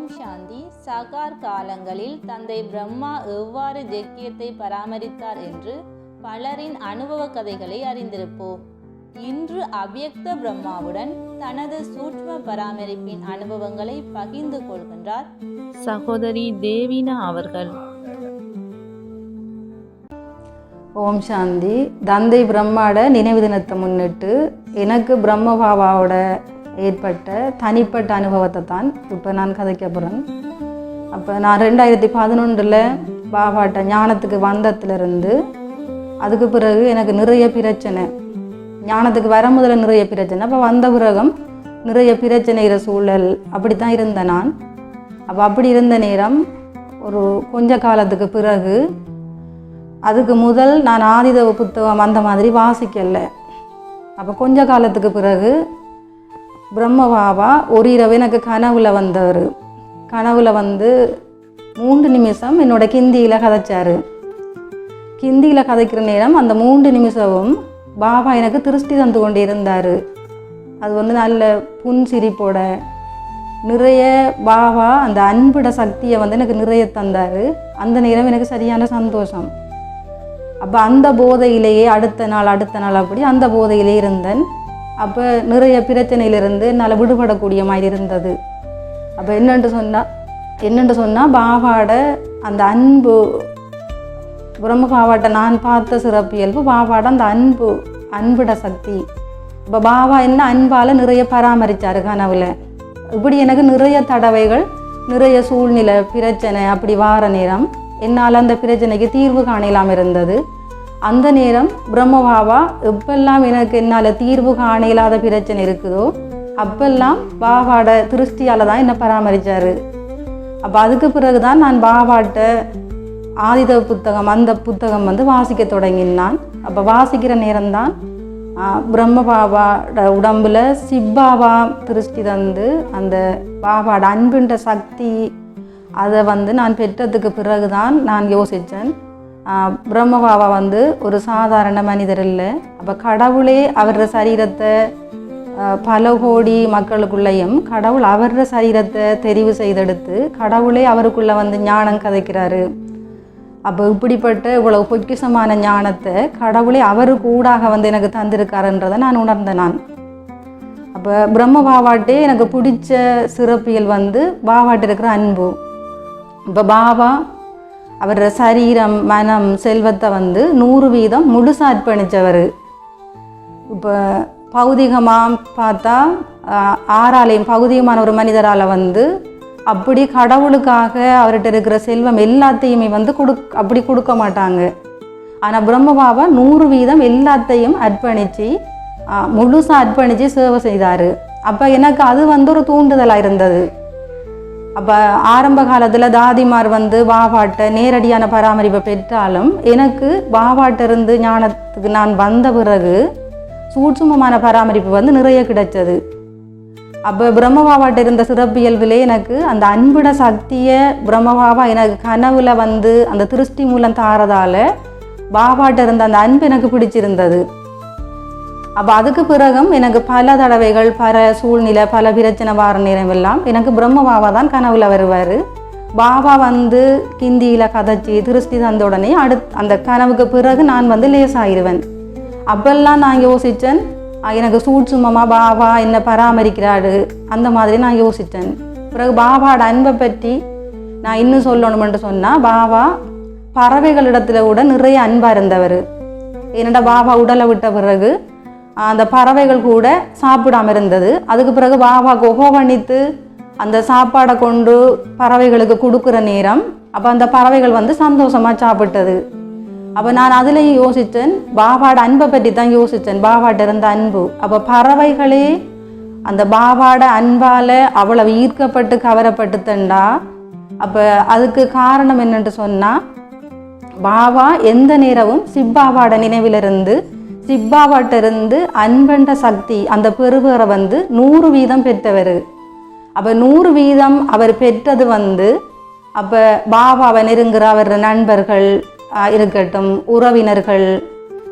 ஓம் சாந்தி சகார் காலங்களில் தந்தை பிரம்மா எவ்வாறு ஜக்கியத்தை பராமரித்தார் என்று பலரின் அனுபவ கதைகளை அறிந்திருப்போம். இன்று அவ்யக்த பிரம்மாவுடன் தனது சூட்ச்ம பராமரிப்பின் அனுபவங்களை பகிர்ந்து கொள்கின்றார் சகோதரி தேவினா அவர்கள். ஓம் சாந்தி தந்தை பிரம்மாட நினைவு தினத்தை முன்னிட்டு எனக்கு பிரம்ம பாபாவோட ஏற்பட்ட தனிப்பட்ட அனுபவத்தை தான் இப்போ நான் கதைக்க போகிறேன் அப்போ நான் ரெண்டாயிரத்தி பதினொன்றில் பாபாட்ட ஞானத்துக்கு வந்ததுலேருந்து அதுக்கு பிறகு எனக்கு நிறைய பிரச்சனை. ஞானத்துக்கு வர முதல்ல நிறைய பிரச்சனை. அப்போ வந்த பிறகும் நிறைய பிரச்சனைகிற சூழல் அப்படி தான் இருந்தேன் நான். அப்போ அப்படி இருந்த நேரம் ஒரு கொஞ்ச காலத்துக்கு பிறகு அதுக்கு முதல் நான் ஆதிதவ புத்தகம் அந்த மாதிரி வாசிக்கல. அப்போ கொஞ்ச காலத்துக்கு பிறகு பிரம்மபாபா ஒரு இரவு எனக்கு கனவுல வந்தவர். கனவுல வந்து மூன்று நிமிஷம் என்னோட கிந்தியில் கதைச்சார். கிந்தியில் கதைக்கிற நேரம் அந்த மூன்று நிமிஷமும் பாபா எனக்கு திருஷ்டி தந்து கொண்டு இருந்தார் அது வந்து நல்ல புன்சிரிப்போட நிறைய பாபா அந்த அன்புட சக்தியை வந்து எனக்கு நிறைய தந்தார். அந்த நேரம் எனக்கு சரியான சந்தோஷம். அப்போ அந்த போதையிலேயே அடுத்த நாள் அடுத்த நாள் அப்படி அந்த போதையிலே இருந்தேன். அப்போ நிறைய பிரச்சனையிலிருந்து என்னால் விடுபடக்கூடிய மாதிரி இருந்தது. அப்போ என்னென்று சொன்னால் என்னென்று சொன்னால் பாபாட அந்த அன்பு பிரம்ம நான் பார்த்த சிறப்பியல்பு பாபாட அந்த அன்பு அன்புட சக்தி. இப்போ பாபா என்ன அன்பால் நிறைய பராமரித்தார் கனவில். இப்படி எனக்கு நிறைய தடவைகள் நிறைய சூழ்நிலை பிரச்சனை அப்படி வார நேரம் என்னால் அந்த பிரச்சனைக்கு தீர்வு காணலாம் இருந்தது. அந்த நேரம் பிரம்ம பாபா எப்பெல்லாம் எனக்கு என்னால் தீர்வு காண இல்லாத பிரச்சனை இருக்குதோ அப்பெல்லாம் பாபாவோட திருஷ்டியால் தான் என்னை பராமரித்தார் அப்போ அதுக்கு பிறகு தான் நான் பாபாட்ட ஆதித புத்தகம் அந்த புத்தகம் வந்து வாசிக்க தொடங்கினான். அப்போ வாசிக்கிற நேரம்தான் பிரம்ம பாபாட உடம்புல சிப்பாபா திருஷ்டி தந்து அந்த பாபாட அன்புன்ற சக்தி அதை வந்து நான் பெற்றதுக்கு பிறகு தான் நான் யோசித்தேன் பிரம்மபாபா வந்து ஒரு சாதாரண மனிதர் இல்லை. அப்போ கடவுளே அவரோட சரீரத்தை பல கோடி மக்களுக்குள்ளேயும் கடவுள் அவரோட சரீரத்தை தெரிவு செய்தெடுத்து கடவுளே அவருக்குள்ளே வந்து ஞானம் கதைக்கிறாரு. அப்போ இப்படிப்பட்ட இவ்வளவு பொக்கிஷமான ஞானத்தை கடவுளே அவருக்கு ஊடாக வந்து எனக்கு தந்திருக்காருன்றதை நான் உணர்ந்தேன் நான். அப்போ பிரம்ம பாவாட்டே எனக்கு பிடிச்ச சிறப்பியல் வந்து பாவாட்டு இருக்கிற அன்பு. இப்போ பாபா அவரோட சரீரம் மனம் செல்வத்தை வந்து நூறு வீதம் முழுசாக அர்ப்பணித்தவர் இப்போ பௌதிகமாக பார்த்தா ஆறாலையும் பௌதிகமான ஒரு மனிதரால் வந்து அப்படி கடவுளுக்காக அவர்கிட்ட இருக்கிற செல்வம் எல்லாத்தையுமே வந்து கொடு அப்படி கொடுக்க மாட்டாங்க. ஆனால் பிரம்மபாபா நூறு வீதம் எல்லாத்தையும் அர்ப்பணித்து முழுசாக அர்ப்பணித்து சேவை செய்தார். அப்போ எனக்கு அது வந்து ஒரு தூண்டுதலாக இருந்தது. அப்போ ஆரம்ப காலத்தில் தாதிமார் வந்து பாபாட்ட நேரடியான பராமரிப்பை பெற்றாலும் எனக்கு வாவாட்டிருந்து ஞானத்துக்கு நான் வந்த பிறகு சூட்சுமமான பராமரிப்பு வந்து நிறைய கிடைச்சது. அப்போ பிரம்மவாவாட்ட இருந்த சிறப்பியல்பிலே எனக்கு அந்த அன்பிட சக்தியை பிரம்மவாவா எனக்கு கனவுல வந்து அந்த திருஷ்டி மூலம் தாரதால பாபாட்ட இருந்த அந்த அன்பு எனக்கு பிடிச்சிருந்தது. அப்போ அதுக்கு பிறகும் எனக்கு பல தடவைகள் பல சூழ்நிலை பல பிரச்சனை வார நேரம் எல்லாம் எனக்கு பிரம்ம பாபா தான் கனவுல வருவார். பாபா வந்து கிந்தியில் கதைச்சி திருஷ்டி தந்த உடனே அடுத் அந்த கனவுக்கு பிறகு நான் வந்து லேசாயிருவேன். அப்பெல்லாம் நான் யோசித்தேன் எனக்கு சூட்சுமமாக பாபா என்ன பராமரிக்கிறாரு. அந்த மாதிரி நான் யோசித்தேன் பிறகு பாபாவோட அன்பை பற்றி நான் இன்னும் சொல்லணுமென்று சொன்னால் பாபா பறவைகளிடத்துல கூட நிறைய அன்பாக இருந்தவர் என்னோட பாபா உடலை விட்ட பிறகு அந்த பறவைகள் கூட சாப்பிடாம இருந்தது. அதுக்கு பிறகு பாபா வணித்து அந்த சாப்பாடை கொண்டு பறவைகளுக்கு கொடுக்குற நேரம் அப்போ அந்த பறவைகள் வந்து சந்தோஷமாக சாப்பிட்டது. அப்போ நான் அதுலேயும் யோசித்தேன் பாபாட அன்பை பற்றி தான் யோசித்தேன் பாபாட்ட இருந்த அன்பு. அப்போ பறவைகளே அந்த பாபாட அன்பால் அவ்வளவு ஈர்க்கப்பட்டு கவரப்பட்டுத்தண்டா. அப்போ அதுக்கு காரணம் என்னென்று சொன்னால் பாபா எந்த நேரமும் சிப்பாபாட நினைவிலிருந்து சிப்பாபாட்ட அன்பண்ட சக்தி அந்த பெருவரை வந்து நூறு வீதம் பெற்றவர். அப்போ நூறு வீதம் அவர் பெற்றது வந்து அப்போ பாபாவை நெருங்குற அவர் நண்பர்கள் இருக்கட்டும் உறவினர்கள்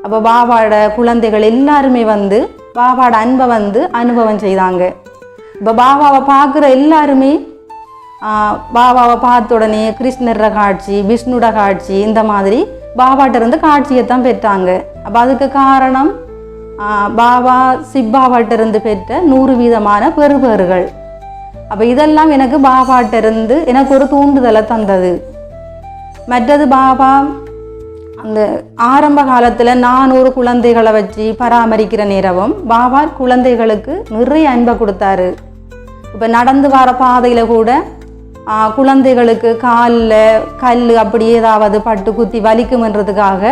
அப்போ பாபாவோட குழந்தைகள் எல்லாருமே வந்து பாபாவோட அன்பை வந்து அனுபவம் செய்தாங்க. இப்போ பாபாவை பார்க்குற எல்லாருமே பாபாவை பார்த்த உடனே கிருஷ்ணர காட்சி விஷ்ணுட காட்சி இந்த மாதிரி பாபாட்ட இருந்து காட்சியைத்தான் பெற்றாங்க. அப்போ அதுக்கு காரணம் பாபா சிப்பாவாட்ட இருந்து பெற்ற நூறு வீதமான பெறுபேறுகள். அப்போ இதெல்லாம் எனக்கு பாபாட்ட இருந்து எனக்கு ஒரு தூண்டுதலை தந்தது. மற்றது பாபா அந்த ஆரம்ப காலத்தில் நானூறு குழந்தைகளை வச்சு பராமரிக்கிற நேரமும் பாபா குழந்தைகளுக்கு நிறைய அன்பை கொடுத்தாரு. இப்போ நடந்து வர பாதையில் கூட குழந்தைகளுக்கு காலில் கல் அப்படி ஏதாவது பட்டு குத்தி வலிக்குமென்றதுக்காக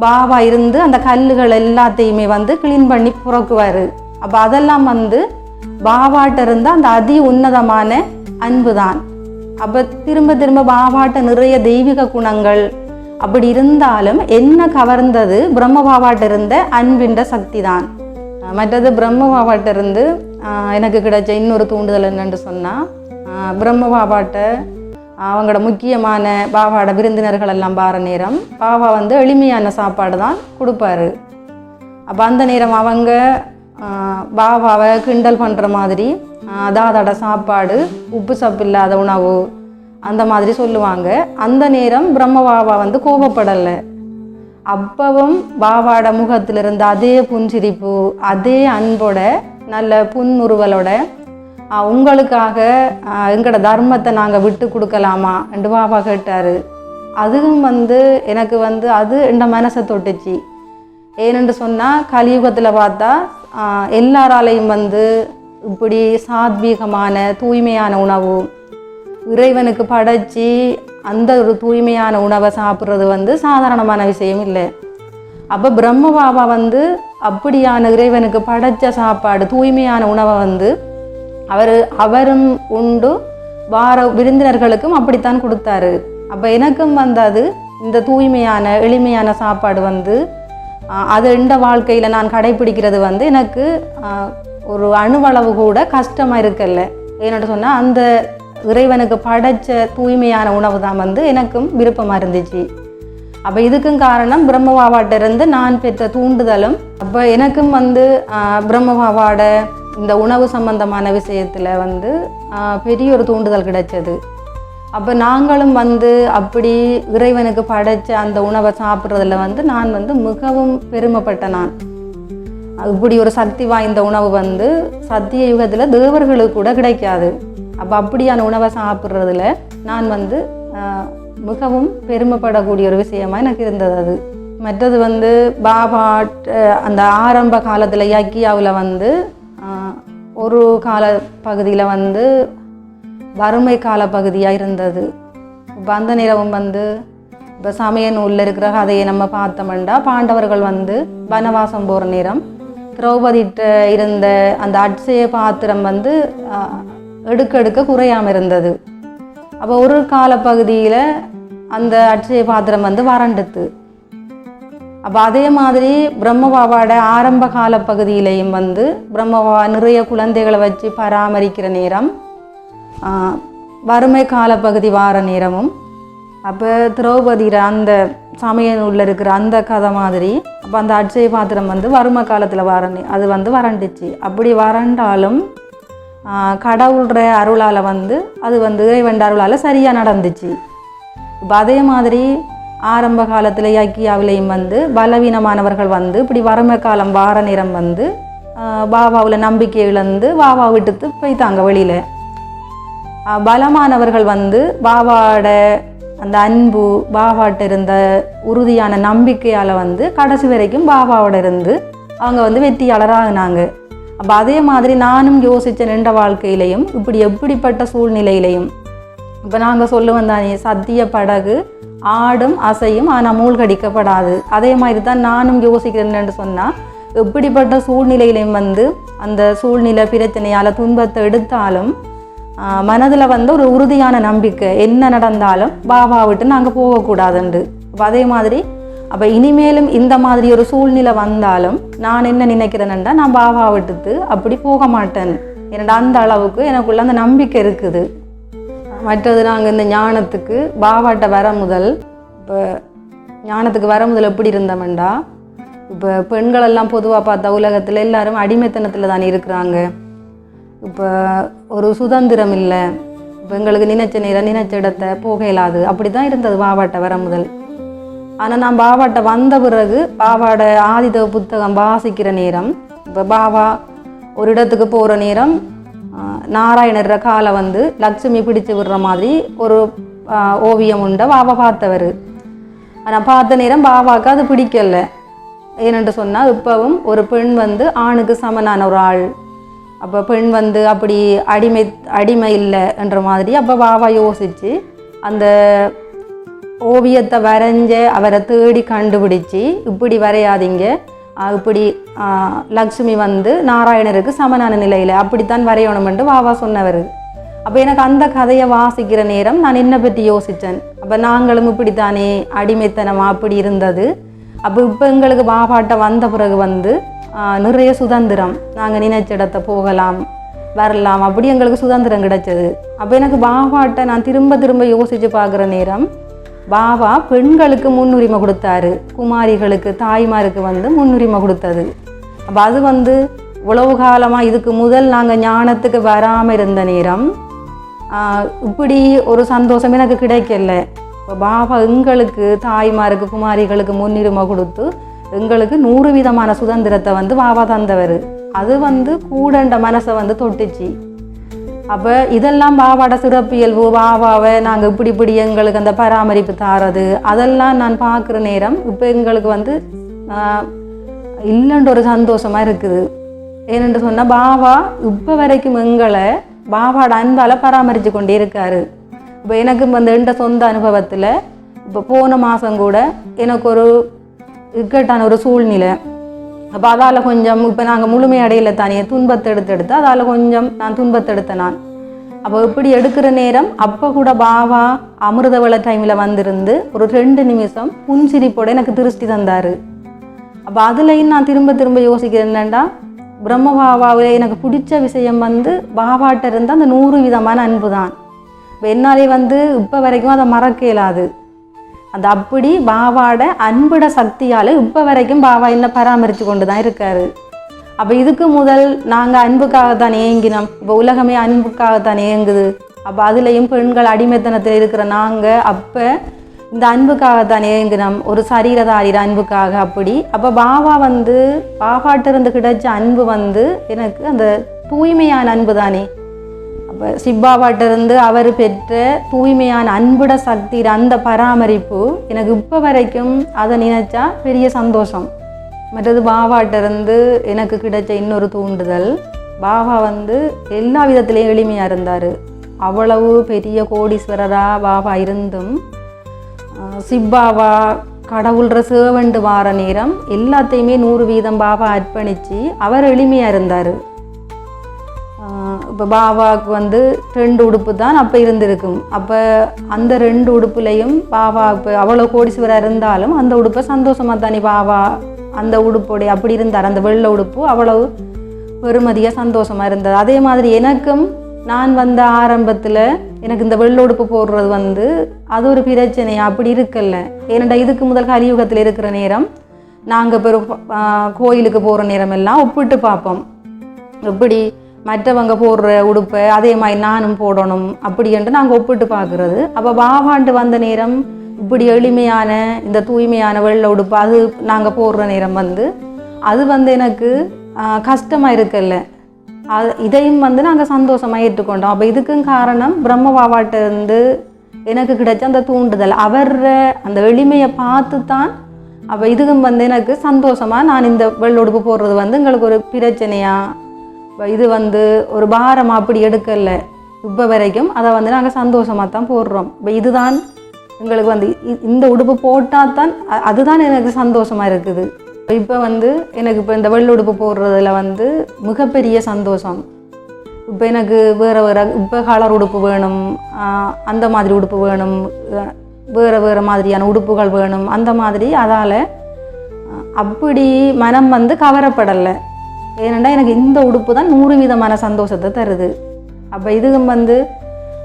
பாபா இருந்து அந்த கல்லுகள் எல்லாத்தையுமே வந்து க்ளீன் பண்ணி புறக்குவார். அப்போ அதெல்லாம் வந்து பாபாட்ட இருந்த அந்த அதி உன்னதமான அன்பு தான் அப்போ திரும்ப திரும்ப பாபாட்ட நிறைய தெய்வீக குணங்கள் அப்படி இருந்தாலும் என்ன கவர்ந்தது பிரம்ம பாபாட்ட இருந்த அன்பின்ற சக்தி தான் மற்றது பிரம்ம பாபாட்ட இருந்து எனக்கு கிடைச்ச இன்னொரு தூண்டுதல் என்னென்று சொன்னால் பிரம்ம பாபாட்ட அவங்களோட முக்கியமான பாபாவோட விருந்தினர்கள் எல்லாம் பார நேரம். பாபா வந்து எளிமையான சாப்பாடு தான் கொடுப்பாரு. அப்போ அந்த நேரம் அவங்க பாபாவை கிண்டல் பண்ணுற மாதிரி ஆஹ் சாப்பாடு உப்பு சப்பு இல்லாத உணவு அந்த மாதிரி சொல்லுவாங்க. அந்த நேரம் பிரம்ம பாபா வந்து கோபப்படலை. அப்பவும் பாபாவோட முகத்தில் இருந்த அதே புன்சிரிப்பு அதே அன்போட நல்ல புன்முறுவலோட உங்களுக்காக எங்களோட தர்மத்தை நாங்கள் விட்டு கொடுக்கலாமா? என்று பாபா கேட்டார். அதுவும் வந்து எனக்கு வந்து அது என் மனசை தொட்டுச்சு. ஏனென்று சொன்னால் கலியுகத்தில் பார்த்தா எல்லாராலையும் வந்து இப்படி சாத்வீகமான தூய்மையான உணவு இறைவனுக்கு படைச்சி அந்த ஒரு தூய்மையான உணவை சாப்பிட்றது வந்து சாதாரணமான விஷயம் இல்லை. அப்போ பிரம்ம பாபா வந்து அப்படியான இறைவனுக்கு படைச்ச சாப்பாடு தூய்மையான உணவை வந்து அவர் அவரும் உண்டு. வார விருந்தினர்களுக்கும் அப்படித்தான் கொடுத்தாரு. அப்போ எனக்கும் வந்தது இந்த தூய்மையான எளிமையான சாப்பாடு வந்து அது இந்த வாழ்க்கையில் நான் கடைப்பிடிக்கிறது வந்து எனக்கு ஒரு அணுவளவு கூட கஷ்டமாக இருக்கல்ல. ஏன்னு சொன்னால் அந்த இறைவனுக்கு படைச்ச தூய்மையான உணவு தான் வந்து எனக்கும் விருப்பமாக இருந்துச்சு. அப்போ இதுக்கும் காரணம் பிரம்மபாவாட்டிருந்து நான் பெற்ற தூண்டுதலும் அப்போ எனக்கும் வந்து ஆஹ், பிரம்மபாவாட இந்த உணவு சம்பந்தமான விஷயத்தில் வந்து பெரிய ஒரு தூண்டுதல் கிடைச்சது. அப்போ நாங்களும் வந்து அப்படி இறைவனுக்கு படைச்ச அந்த உணவை சாப்பிட்றதுல வந்து நான் வந்து மிகவும் பெருமைப்பட்ட நான். இப்படி ஒரு சக்தி வாய்ந்த உணவு வந்து சத்திய யுகத்தில் தேவர்களுக்கு கூட கிடைக்காது. அப்போ அப்படியான உணவை சாப்பிட்றதுல நான் வந்து மிகவும் பெருமைப்படக்கூடிய ஒரு விஷயமா எனக்கு இருந்தது அது. மற்றது வந்து பாபா அந்த ஆரம்ப காலத்தில் யக்கியாவில் வந்து ஒரு கால பகுதியில் வந்து வறுமை கால பகுதியாக இருந்தது. இப்போ அந்த நேரம் வந்து இப்போ சமய நூலில் இருக்கிற கதையை நம்ம பார்த்தோம்னா பாண்டவர்கள் வந்து வனவாசம் போகிற நேரம் திரௌபதிட்ட இருந்த அந்த அட்சய பாத்திரம் வந்து எடுக்க எடுக்க குறையாமல் இருந்தது. அப்போ ஒரு காலப்பகுதியில் அந்த அட்சய பாத்திரம் வந்து வறண்டுத்து அப்போ அதே மாதிரி பிரம்மபாபாவோட ஆரம்ப கால பகுதியிலையும் வந்து பிரம்மபாபா நிறைய குழந்தைகளை வச்சு பராமரிக்கிற நேரம் வறுமை வறுமை காலப்பகுதி வார நேரமும் அப்போ திரௌபதியில் அந்த சமய நூலில் இருக்கிற அந்த கதை மாதிரி அப்போ அந்த அட்சய பாத்திரம் வந்து வறுமை காலத்தில் வர அது வந்து வறண்டுச்சு. அப்படி வறண்டாலும் ஆஹ், கடவுள்ற அருளால் வந்து அது வந்து இறைவன் அருளால் சரியாக நடந்துச்சு. இப்போ அதே மாதிரி ஆரம்ப காலத்தில் ஐக்கியாவிலையும் வந்து பலவீனமானவர்கள் வந்து இப்படி வறுமை காலம் வார நேரம் வந்து பாபாவில் நம்பிக்கை இழந்து பாபா விட்டுத்து போய்த்தாங்க வெளியில். பலமானவர்கள் வந்து பாபாவோட அந்த அன்பு பாபாட்ட இருந்த உறுதியான நம்பிக்கையால் வந்து கடைசி வரைக்கும் பாபாவோட இருந்து அவங்க வந்து வெற்றியாளராகினாங்க. அப்போ அதே மாதிரி நானும் யோசித்த நின்ற வாழ்க்கையிலையும் இப்படி எப்படிப்பட்ட சூழ்நிலையிலையும் இப்போ நாங்கள் சொல்லுவோம் தானே சத்திய படகு ஆடும் அசையும் ஆனால் மூழ்கடிக்கப்படாது. அதே மாதிரி தான் நானும் யோசிக்கிறேன்னு சொன்னால் எப்படிப்பட்ட சூழ்நிலையிலையும் வந்து அந்த சூழ்நிலை பிரச்சனையால் துன்பத்தை எடுத்தாலும் மனதில் வந்து ஒரு உறுதியான நம்பிக்கை என்ன நடந்தாலும் பாபா விட்டு நாங்கள் போகக்கூடாதுண்டு. அப்போ அதே மாதிரி அப்போ இனிமேலும் இந்த மாதிரி ஒரு சூழ்நிலை வந்தாலும் நான் என்ன நினைக்கிறேன்டா நான் பாபா விட்டுட்டு அப்படி போக மாட்டேன் என்னடா அந்த அளவுக்கு எனக்குள்ள அந்த நம்பிக்கை இருக்குது. மற்றது நாங்கள் இந்த ஞானத்துக்கு பாபாட்ட வர முதல் இப்போ ஞானத்துக்கு வர முதல் எப்படி இருந்தவன்டா? இப்போ பெண்கள் எல்லாம் பொதுவாக பார்த்தா உலகத்தில் எல்லாரும் அடிமைத்தனத்தில் தானே இருக்கிறாங்க. இப்போ ஒரு சுதந்திரம் இல்லை. இப்போ எங்களுக்கு நினைச்ச நேரம் நினைச்ச இடத்த போக இயலாது. அப்படி தான் இருந்தது பாபாட்ட வர முதல். ஆனால் நான் பாபாட்ட வந்த பிறகு பாபாட ஆதிதவ புத்தகம் வாசிக்கிற நேரம் இப்போ பாபா ஒரு இடத்துக்கு போகிற நேரம் நாராயணர் காலை வந்து லட்சுமி பிடிச்சு விடுற மாதிரி ஒரு ஓவியம் உண்ட பாபா பார்த்தவர். ஆனால் பார்த்த நேரம் பாபாவுக்கு அது பிடிக்கல. ஏனென்று சொன்னால் இப்போவும் ஒரு பெண் வந்து ஆணுக்கு சமனான ஒரு ஆள். அப்போ பெண் வந்து அப்படி அடிமை அடிமை இல்லை என்ற மாதிரி அப்போ பாபா யோசித்து அந்த ஓவியத்தை வரைஞ்ச அவரை தேடி கண்டுபிடிச்சி இப்படி வரையாதீங்க. இப்படி லக்ஷ்மி வந்து நாராயணருக்கு சமனான நிலையில் அப்படித்தான் வரையணுமென்று வாவா சொன்னவர். அப்போ எனக்கு அந்த கதையை வாசிக்கிற நேரம் நான் என்ன பற்றி யோசித்தேன். அப்போ நாங்களும் இப்படித்தானே அடிமைத்தனமாக அப்படி இருந்தது. அப்போ இப்போ எங்களுக்கு பாபாட்ட வந்த பிறகு வந்து நிறைய சுதந்திரம். நாங்கள் நினைச்ச இடத்த போகலாம் வரலாம். அப்படி எங்களுக்கு சுதந்திரம் கிடைச்சது. அப்போ எனக்கு பாபாட்ட நான் திரும்ப திரும்ப யோசித்து பார்க்குற நேரம் பாபா பெண்களுக்கு முன்னுரிமை கொடுத்தாரு. குமாரிகளுக்கு தாய்மாருக்கு வந்து முன்னுரிமை கொடுத்தது. அப்போ அது வந்து உழவு காலமாக இதுக்கு முதல் நாங்கள் ஞானத்துக்கு வராமல் இருந்த நேரம் இப்படி ஒரு சந்தோஷம் எனக்கு கிடைக்கல. இப்போ பாபா எங்களுக்கு தாய்மாருக்கு குமாரிகளுக்கு முன்னுரிமை கொடுத்து எங்களுக்கு நூறு விதமான சுதந்திரத்தை வந்து பாபா தந்தவர். அது வந்து கூடண்ட மனசை வந்து தொட்டுச்சு. அப்போ இதெல்லாம் பாவாட சிறப்பியல்பு பாவாவை நாங்கள் இப்படி இப்படி எங்களுக்கு அந்த பராமரிப்பு தாரது. அதெல்லாம் நான் பார்க்குற நேரம் இப்போ எங்களுக்கு வந்து இல்லைன்ற ஒரு சந்தோஷமாக இருக்குது. ஏனென்று சொன்னால் பாவா இப்போ வரைக்கும் எங்களை பாவாட அன்பால் பராமரித்து கொண்டே இருக்காரு. இப்போ எனக்கு வந்து எண்ட சொந்த அனுபவத்தில் இப்போ போன மாதம் கூட எனக்கு ஒரு இக்கட்டான ஒரு சூழ்நிலை. அப்போ அதால் கொஞ்சம் இப்போ நாங்கள் முழுமையடையில தானே துன்பத்தை எடுத்து எடுத்து அதால் கொஞ்சம் நான் துன்பத்தை எடுத்தேன் நான். அப்போ இப்படி எடுக்கிற நேரம் அப்போ கூட பாபா அமிர்தவள டைமில் வந்திருந்து ஒரு ரெண்டு நிமிஷம் புன்சிரிப்போட எனக்கு திருஷ்டி தந்தார். அப்போ அதுலேயும் நான் திரும்ப திரும்ப யோசிக்கிறேன் என்னென்னா பிரம்ம பாபாவில் எனக்கு பிடிச்ச விஷயம் வந்து பாபாட்ட இருந்தால் அந்த நூறு விதமான அன்பு தான் இப்போ என்னாலே வந்து இப்போ வரைக்கும் அதை மறக்க இயலாது. அந்த அப்படி பாபாட அன்புட சக்தியால் இப்போ வரைக்கும் பாபா என்ன பராமரித்து கொண்டு தான் இருக்காரு. அப்போ இதுக்கு முதல் நாங்கள் அன்புக்காகத்தான் ஏங்கினோம். இப்போ உலகமே அன்புக்காகத்தான் ஏங்குது. அப்போ அதுலேயும் பெண்கள் அடிமைத்தனத்தில் இருக்கிற நாங்கள் அப்போ இந்த அன்புக்காகத்தான் ஏங்கினோம். ஒரு சரீரதாரிர அன்புக்காக அப்படி. அப்போ பாபா வந்து பாபாட்டிருந்து கிடைச்ச அன்பு வந்து எனக்கு அந்த தூய்மையான அன்பு தானே அப்போ சிப்பாவாட்ட இருந்து அவர் பெற்ற தூய்மையான அன்புட சக்தி அந்த பராமரிப்பு எனக்கு இப்போ வரைக்கும் அதை நினைச்சா பெரிய சந்தோஷம். மற்றது பாபாட்டிருந்து எனக்கு கிடைச்ச இன்னொரு தூண்டுதல் பாபா வந்து எல்லா விதத்திலையும் எளிமையாக இருந்தார். அவ்வளவு பெரிய கோடீஸ்வரராக பாபா இருந்தும் சிப்பாவா கடவுள்ற சேவண்டு வார நேரம் எல்லாத்தையுமே நூறு வீதம் பாபா அர்ப்பணித்து அவர் எளிமையாக இருந்தார். இப்போ பாபாவுக்கு வந்து ரெண்டு உடுப்பு தான் அப்போ இருந்திருக்கும். அப்போ அந்த ரெண்டு உடுப்புலையும் பாபா இப்போ அவ்வளோ கோடீஸ்வரர் இருந்தாலும் அந்த உடுப்பை சந்தோஷமாக தானே பாபா அந்த உடுப்போடைய அப்படி இருந்தார். அந்த வெள்ளை உடுப்பு அவ்வளவு பெருமதியாக சந்தோஷமாக இருந்தது அதே மாதிரி எனக்கும் நான் வந்த ஆரம்பத்தில் எனக்கு இந்த வெள்ளை உடுப்பு போடுறது வந்து அது ஒரு பிரச்சனை அப்படி இருக்கல்ல. ஏனண்டா இதுக்கு முதல் கலியுகத்தில் இருக்கிற நேரம் நாங்கள் பெரும் கோயிலுக்கு போகிற நேரம் எல்லாம் ஒப்பிட்டு பார்ப்போம். எப்படி மற்றவங்க போடுற உடுப்பை அதே மாதிரி நானும் போடணும் அப்படி நாங்கள் ஒப்பிட்டு பார்க்குறது. அப்போ பாபாண்டு வந்த நேரம் இப்படி எளிமையான இந்த தூய்மையான வெள்ளை உடுப்பு அது நாங்கள் போடுற நேரம் வந்து அது வந்து எனக்கு கஷ்டமாக இருக்குல்ல. அது இதையும் வந்து நாங்கள் சந்தோஷமாக ஏற்றுக்கொண்டோம். அப்போ இதுக்கும் காரணம் பிரம்ம பாபாட்ட இருந்து எனக்கு கிடைச்ச அந்த தூண்டுதல். அவர் அந்த எளிமையை பார்த்து தான் அப்போ இதுக்கும் வந்து எனக்கு சந்தோஷமாக நான் இந்த வெள்ளை உடுப்பு போடுறது வந்து எங்களுக்கு ஒரு பிரச்சனையாக இது வந்து ஒரு பாரம் அப்படி எடுக்கலை. இப்போ வரைக்கும் அதை வந்து நாங்கள் சந்தோஷமாக தான் போடுறோம். இப்போ இதுதான் எங்களுக்கு வந்து இ- இந்த உடுப்பு போட்டால் தான் அதுதான் எனக்கு சந்தோஷமாக இருக்குது. இப்போ வந்து எனக்கு இப்போ இந்த வெள்ள உடுப்பு போடுறதுல வந்து மிகப்பெரிய சந்தோஷம். இப்போ எனக்கு வேறு வேறு இப்போ கலர் உடுப்பு வேணும் அந்த மாதிரி உடுப்பு வேணும் வேறு வேறு மாதிரியான உடுப்புகள் வேணும் அந்த மாதிரி அதால் அப்படி மனம் வந்து கவரப்படலை. ஏனெண்டா எனக்கு இந்த உடுப்பு தான் நூறு விதமான சந்தோஷத்தை தருது. அப்போ இதுவும் வந்து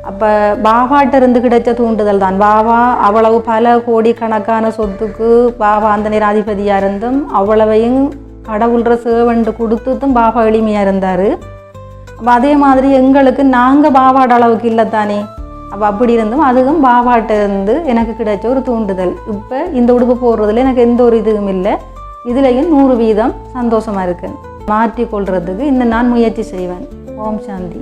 அப்போ பாபாட்ட இருந்து கிடைச்ச தூண்டுதல் தான். பாபா அவ்வளவு பல கோடிக்கணக்கான சொத்துக்கு பாபா அந்த நிராதிபதியாக இருந்தும் அவ்வளவையும் கடவுள்ற சேவண்டு கொடுத்துட்டும் பாபா எளிமையாக இருந்தார். அப்போ அதே மாதிரி எங்களுக்கு நாங்கள் பாபாட அளவுக்கு இல்லை தானே அப்போ அப்படி இருந்தும் அதுவும் பாவாட்ட இருந்து எனக்கு கிடைச்ச ஒரு தூண்டுதல். இப்போ இந்த உடுப்பு போடுறதுல எனக்கு எந்த ஒரு இதுவும் இல்லை. இதுலேயும் நூறு வீதம் சந்தோஷமாக இருக்கேன் மாற்றிக்கொள்றதுக்கு இந்த நான் முயற்சி செய்வேன். ஓம் சாந்தி.